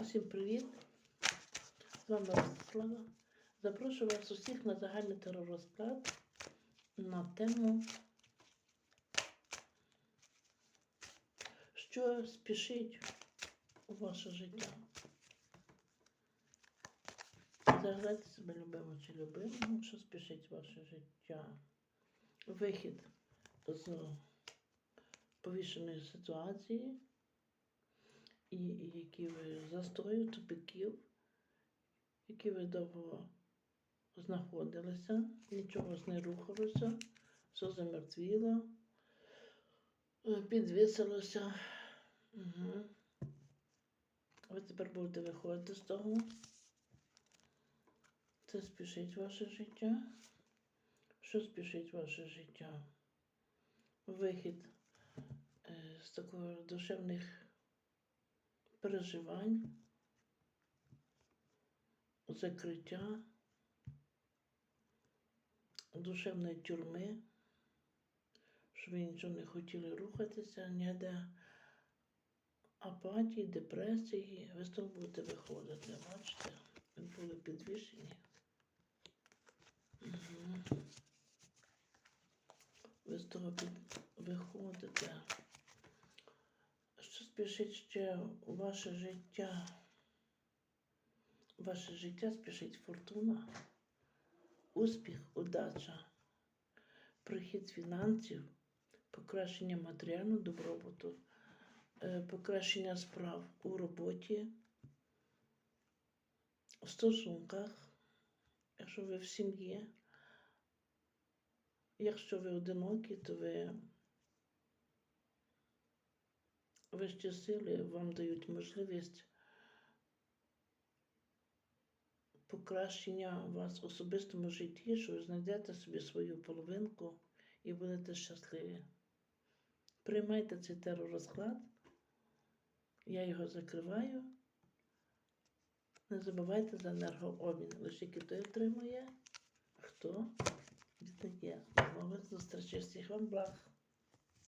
Усім привіт! З вами Ростислава. Запрошую вас усіх на загальний теророзклад на тему, що спішить у ваше життя. Загадайте себе любимо чи любимого, що спішить в ваше життя. Вихід з повішеної ситуації і, які ви застою, тупиків, які ви довго знаходилися, нічого ж не рухалося, все замертвіло, е, підвисилося. Угу. Ви тепер будете виходити з того. Це спішить ваше життя. Що спішить ваше життя? Вихід е, з таких душевних переживань, закриття, душевної тюрми, що ви нічого не хотіли рухатися, ніде апатії, депресії, ви з того будете виходити, бачите, ви були підвішені. Угу. Ви з того виходите. Спішить ще ваше життя? Ваше життя спішить фортуна, успіх, удача, прихід фінансів, покращення матеріального добробуту, е, покращення справ у роботі, в стосунках, якщо ви в сім'ї. Якщо ви одинокі, то ви вищі сили вам дають можливість покращення вас в особистому житті, що ви знайдете собі свою половинку і будете щасливі. Приймайте цей теророзклад, я його закриваю. Не забувайте за енергообмін. Лише той отримує, хто віддає. Нових зустрічей всіх вам благ.